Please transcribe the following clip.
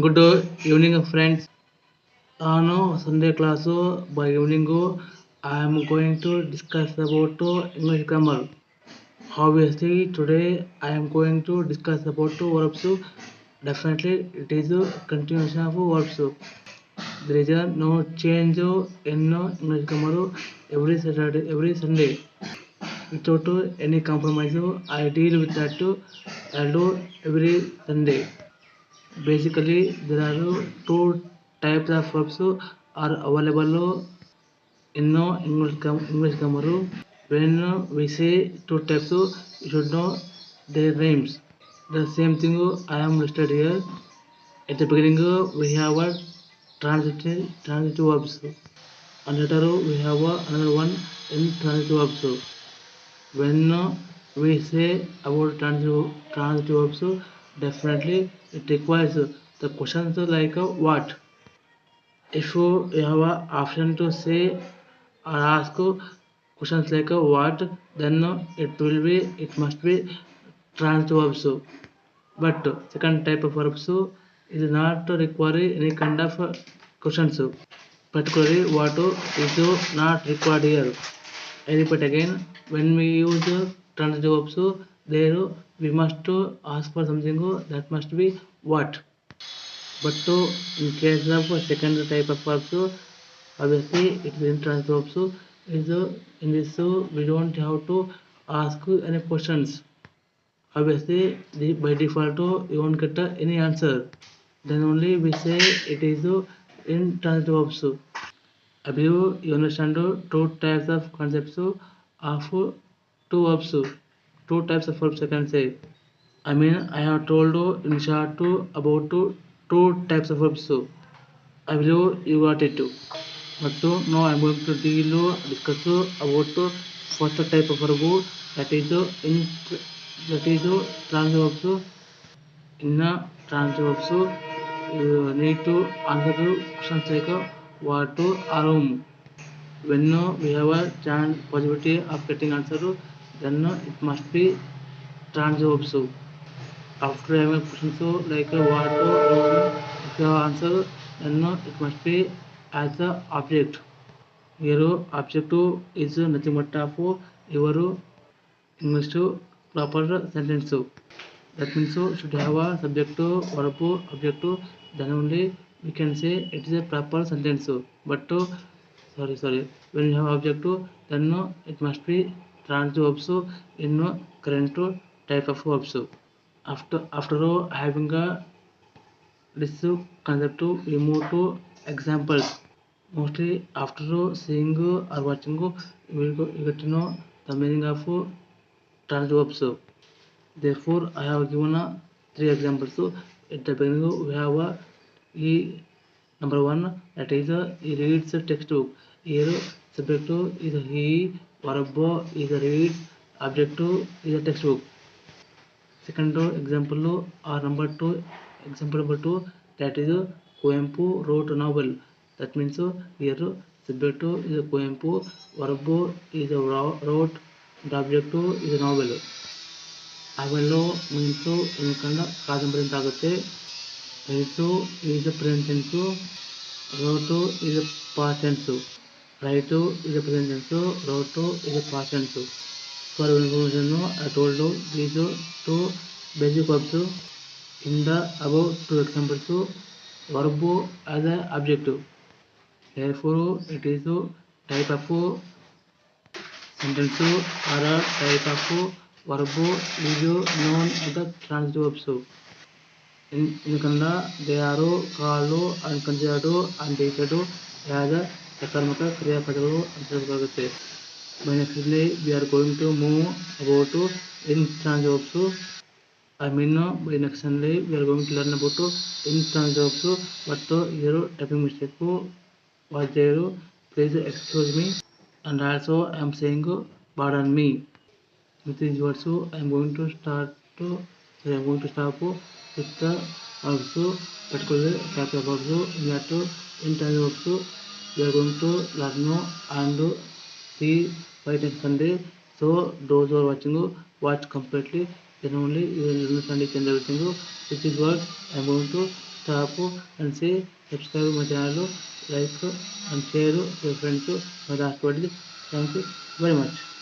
Good evening, friends. No, Sunday class. By evening, I am going to discuss about English grammar. Obviously, today I am going to discuss about verbs. Definitely, it is a continuation of verbs. There is no change in English grammar every Saturday, every Sunday. Without any compromise, I deal with that every Sunday. basically there are two types of verbs are available in no english english grammar when we say two types you should know their names the same thing i am listed here at the beginning we have a transitive transitive verbs and later we have another one in transitive verbs when we say about transitive transitive verbs definitely it requires the questions like uh, what if you have a option to say or ask questions like uh, what then uh, it will be it must be trans verbs but second type of verbs is not require any kind of uh, questions particularly what uh, is uh, not required here I repeat again when we use uh, trans verbs there we must ask for something oh, that must be what but so in case of second type of verb so obviously it is intransitive transform so is uh, in this so we don't have to ask any questions obviously by default oh, you won't get uh, any answer then only we say it is uh, intransitive verb so I believe oh, you understand two types of concepts of two verbs two types of verbs I can say. I mean I have told you in short to about to two types of verbs. So I believe you got it. Too. But to, now I am going to deal discuss about to first type of verb that is in that is transitive verbs. In transitive verbs you need to answer to questions like what to arm. When we have a chance possibility of getting answer then it must be so after having questions so like what if you answer then it must be as a object here object is nothing but of your english proper sentence that means should have a subject verb object then only we can say it is a proper sentence but sorry sorry when you have object then it must be transitive hope so in a current type of hope so after after having a this concept to we move to examples mostly after seeing or watching we will get to know the meaning of transitive hope so therefore i have given a three examples so at the beginning we have a e number one that is a he reads a textbook here subject is he verb is read, object is a textbook. Second example or number two, example number two that is Coempu wrote a novel. That means here subject is a Coempu, verb is a wrote, the object is a novel. ಅವೆಲ್ಲೋ means ಇನ್ಕಂಡ ಕಾದಂಬರಿ ಅಂತ ಆಗುತ್ತೆ right is present tens right ఇది present tense wrote ఇది past tense for information I told these two basic verbs in the above two examples verb as a objective therefore it is type of sentence or type of verb is known the trans verbs ఎందుకంటే they are called and considered and treated as a ಸಕಾರಾತ್ಮಕ ಕ್ರಿಯಾಪದಗಳು ಅಂತರ್ಭಾಗವಾಗುತ್ತವೆ ಬೈನೆಕ್ಸ್ಲಿ we are going to move about intransitives I mean ಬೈನೆಕ್ಷನ್ಲಿ we are going to learn about intransitives ಮತ್ತು here typing mistake was please excuse me and also I am saying pardon me with these words so I am to to start to I am going to stop with the also particular chapter also you are going to learn and see by Sunday. So those who are watching, watch completely. Then only you will understand each and everything. Which is what I am going to stop and say subscribe my channel, like and share your friends. My last word is thank you very much.